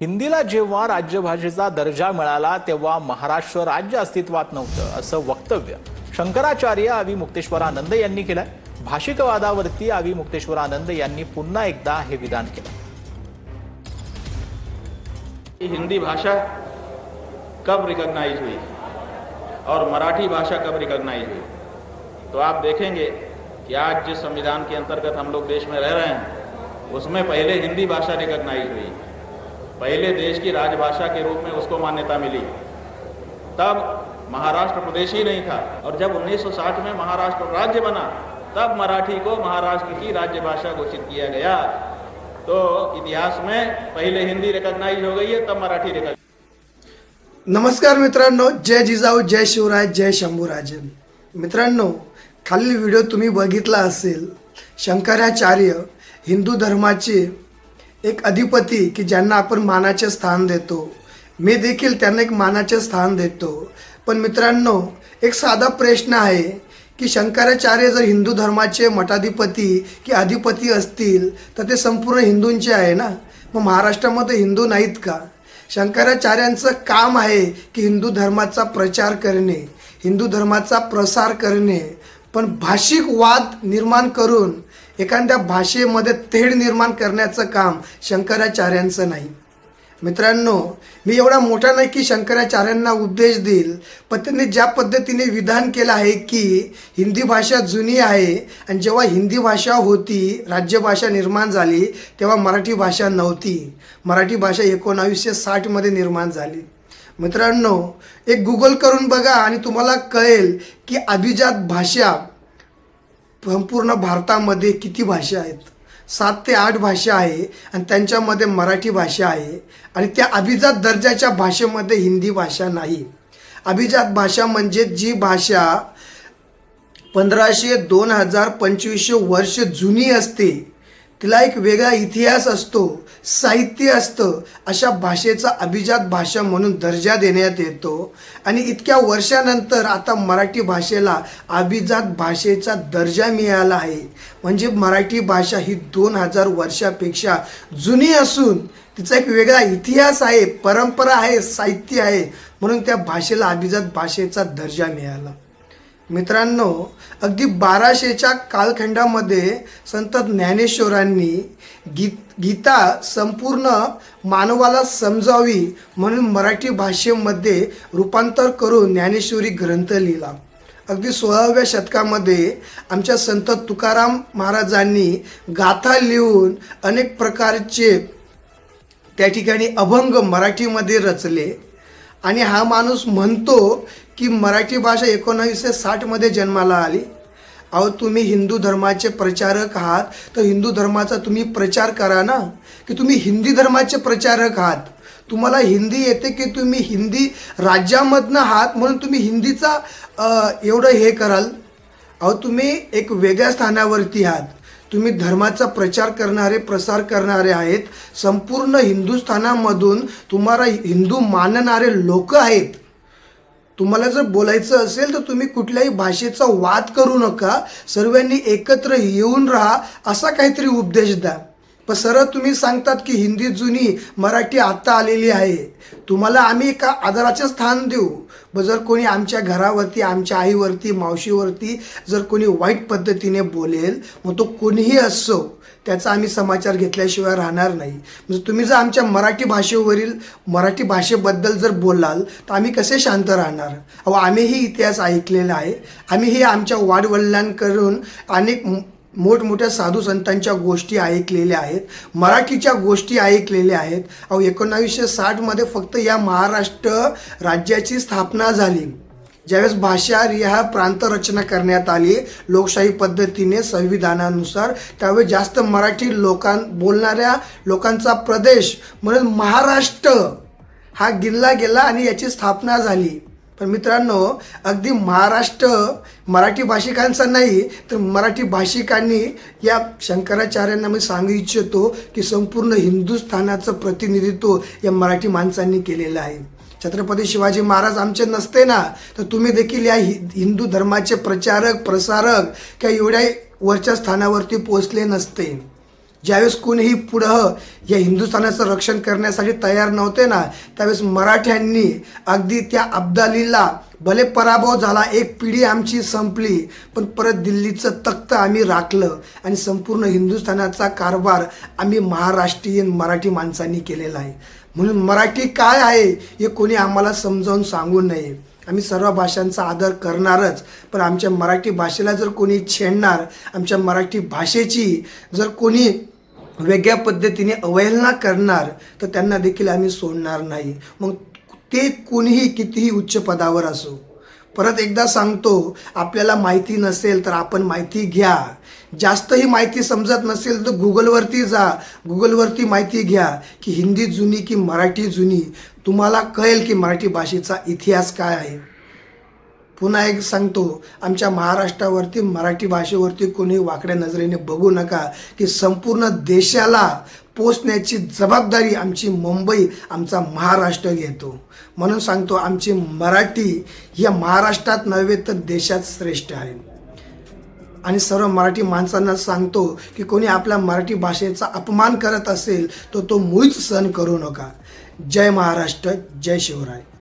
हिंदीला जेव्हा राज्यभाषेचा दर्जा मिळाला तेव्हा महाराष्ट्र राज्य अस्तित्वात नव्हतं असं वक्तव्य शंकराचार्य आवी मुक्तेश्वरानंद यांनी केलंय. भाषिकवादावरती आवी मुक्तेश्वरानंद यांनी पुन्हा एकदा हे विधान केलं. हिंदी भाषा कब रिकॉग्नाइज हुई? और मराठी भाषा कब रिकॉग्नाइज हुई? तो आप देखेंगे कि आज जिस संविधान के अंतर्गत हम लोग देश में रह रहे हैं उसमें पहले हिंदी भाषा रिकॉग्नाइज हुई। पहले देश की राजभाषा के रूप में उसको मान्यता मिली। तब महाराष्ट्र प्रदेश ही नहीं था। और जब 1960 में महाराष्ट्र राज्य बना तब मराठी को महाराष्ट्र की राज्य भाषा घोषित किया गया। तो इतिहास में पहले हिंदी रिकॉग्नाइज हो गई है तब मराठी रिकॉग्नाइज नमस्कार मित्रांनो जय जिजाऊ जय शिवराय जय शंभूराजन मित्रांनो खालील व्हिडिओ तुम्ही बघितला असेल शंकराचार्य हिंदू धर्माचे एक अधिपती की ज्यांना आपण मानाचे स्थान देतो. मी देखील त्यांना एक मानाचे स्थान देतो. पण मित्रांनो एक साधा प्रश्न आहे की शंकराचार्य जर हिंदू धर्माचे मठाधिपती की अधिपती असतील तर ते संपूर्ण हिंदूंचे आहे ना? मग महाराष्ट्रामध्ये हिंदू नाहीत का? शंकराचार्यांचं काम आहे की हिंदू धर्माचा प्रचार करणे हिंदू धर्माचा प्रसार करणे. पण भाषिक वाद निर्माण करून एखाद्या भाषेमध्ये तेढ निर्माण करण्याचं काम शंकराचार्यांचं नाही. मित्रांनो मी एवढा मोठा नाही की शंकराचार्यांना उपदेश देईल पण त्यांनी ज्या पद्धतीने विधान केलं आहे की हिंदी भाषा जुनी आहे आणि जेव्हा हिंदी भाषा होती राज्यभाषा निर्माण झाली तेव्हा मराठी भाषा नव्हती. मराठी भाषा एकोणावीसशे साठमध्ये निर्माण झाली. मित्रांनो एक गुगल करून बघा आणि तुम्हाला कळेल की अभिजात भाषा संपूर्ण भारतामध्ये किती भाषा आहेत? सात ते आठ भाषा आहे आणि त्यांच्यामध्ये मराठी भाषा आहे आणि त्या अभिजात दर्जाच्या भाषेमध्ये हिंदी भाषा नाही. अभिजात भाषा म्हणजे जी भाषा पंधराशे दोन हजार पंचवीसशे वर्ष जुनी असते. तिला एक वेगळा इतिहास असतो साहित्य असतं अशा भाषेचा अभिजात भाषा म्हणून दर्जा देण्यात येतो. आणि इतक्या वर्षानंतर आता मराठी भाषेला अभिजात भाषेचा दर्जा मिळाला आहे. म्हणजे मराठी भाषा ही दोन हजार वर्षापेक्षा जुनी असून तिचा एक वेगळा इतिहास आहे परंपरा आहे साहित्य आहे म्हणून त्या भाषेला अभिजात भाषेचा दर्जा मिळाला. मित्रांनो अगदी बाराशेच्या कालखंडामध्ये संत ज्ञानेश्वरांनी गीत गीता संपूर्ण मानवाला समजावी म्हणून मराठी भाषेमध्ये रूपांतर करून ज्ञानेश्वरी ग्रंथ लिहिला. अगदी सोळाव्या शतकामध्ये आमच्या संत तुकाराम महाराजांनी गाथा लिहून अनेक प्रकारचे त्या ठिकाणी अभंग मराठीमध्ये रचले. आणि हा माणूस म्हणतो की मराठी भाषा एकोणावीसशे साठमध्ये जन्माला आली. अहो तुम्ही हिंदू धर्माचे प्रचारक आहात तर हिंदू धर्माचा तुम्ही प्रचार करा ना. की तुम्ही हिंदी धर्माचे प्रचारक आहात. तुम्हाला हिंदी येते की तुम्ही हिंदी राज्यामधनं आहात म्हणून तुम्ही हिंदीचा एवढं हे कराल. अहो तुम्ही एक वेगळ्या स्थानावरती आहात. तुम्ही धर्माचा प्रचार करणारे प्रसार करणारे आहेत. संपूर्ण हिंदुस्थानामधून तुम्हाला हिंदू मानणारे लोक आहेत. तुम्हाला जर बोलायचं असेल तर तुम्ही कुठल्याही भाषेचा वाद करू नका. सर्वांनी एकत्र येऊन राहा असा काहीतरी उपदेश द्या. पण सरळ तुम्ही सांगतात की हिंदी जुनी मराठी आत्ता आलेली आहे. तुम्हाला आम्ही एका आदराचे स्थान देऊ. ब जर कोणी आमच्या घरावरती आमच्या आईवरती मावशीवरती जर कोणी वाईट पद्धतीने बोलेल मग तो कोणीही असो त्याचा आम्ही समाचार घेतल्याशिवाय राहणार नाही. म्हणजे तुम्ही जर आमच्या मराठी भाषेवरील मराठी भाषेबद्दल जर बोलाल तर आम्ही कसे शांत राहणार? अहो आम्हीही इतिहास ऐकलेला आहे. आम्ही हे आमच्या वाडवडिलांकडून अनेक मोठमोठ्या साधू संतांच्या गोष्टी ऐकलेल्या आहेत. मराठीच्या गोष्टी ऐकलेल्या आहेत. अहो एकोणावीसशे साठमध्ये फक्त या महाराष्ट्र राज्याची स्थापना झाली. ज्यावेळेस भाषा रिहा प्रांत रचना करण्यात आली लोकशाही पद्धतीने संविधानानुसार त्यावेळेस जास्त मराठी लोकां बोलणाऱ्या लोकांचा प्रदेश म्हणून महाराष्ट्र हा गिनला गेला आणि याची स्थापना झाली. पण मित्रांनो अगदी महाराष्ट्र मराठी भाषिकांचा नाही तर मराठी भाषिकांनी या शंकराचार्यांना मी सांगू इच्छितो की संपूर्ण हिंदुस्थानाचं प्रतिनिधित्व या मराठी माणसांनी केलेलं आहे. छत्रपती शिवाजी महाराज आमचे नसते ना तर तुम्ही देखील या हि हिंदू धर्माचे प्रचारक प्रसारक किंवा एवढ्या वरच्या स्थानावरती पोचले नसते. ज्यावेळेस कोणीही पुढं या हिंदुस्थानाचं रक्षण करण्यासाठी तयार नव्हते ना त्यावेळेस मराठ्यांनी अगदी त्या अब्दालीला भले पराभव झाला एक पिढी आमची संपली पण परत दिल्लीचं तख्त आम्ही राखलं आणि संपूर्ण हिंदुस्थानाचा कारभार आम्ही महाराष्ट्रीयन मराठी माणसांनी केलेला आहे. म्हणून मराठी काय आहे हे कोणी आम्हाला समजावून सांगू नये. आम्ही सर्व भाषांचा आदर करणारच पण आमच्या मराठी भाषेला जर कोणी छेडणार आमच्या मराठी भाषेची जर कोणी वेगळ्या पद्धतीने अवहेलना करणार तर त्यांना देखील आम्ही सोडणार नाही. मग ते कोणीही कितीही उच्च पदावर असो परत एकदा सांगतो आपल्याला माहिती नसेल तर आपण माहिती घ्या. जास्तही माहिती समजत नसेल तर गुगलवरती जा. गुगलवरती माहिती घ्या की हिंदी जुनी की मराठी जुनी. तुम्हाला कळेल की मराठी भाषेचा इतिहास काय आहे. पुन्हा एक सांगतो आमच्या महाराष्ट्रावरती मराठी भाषेवरती कोणी वाकड्या नजरेने बघू नका की संपूर्ण देशाला पोचण्याची जबाबदारी आमची मुंबई आमचा महाराष्ट्र घेतो. म्हणून सांगतो आमची मराठी या महाराष्ट्रात नव्हे तर देशात श्रेष्ठ आहे. आणि सर्व मराठी माणसांना सांगतो की कोणी आपल्या मराठी भाषेचा अपमान करत असेल तर तो मुळीच सहन करू नका. जय महाराष्ट्र जय शिवराय.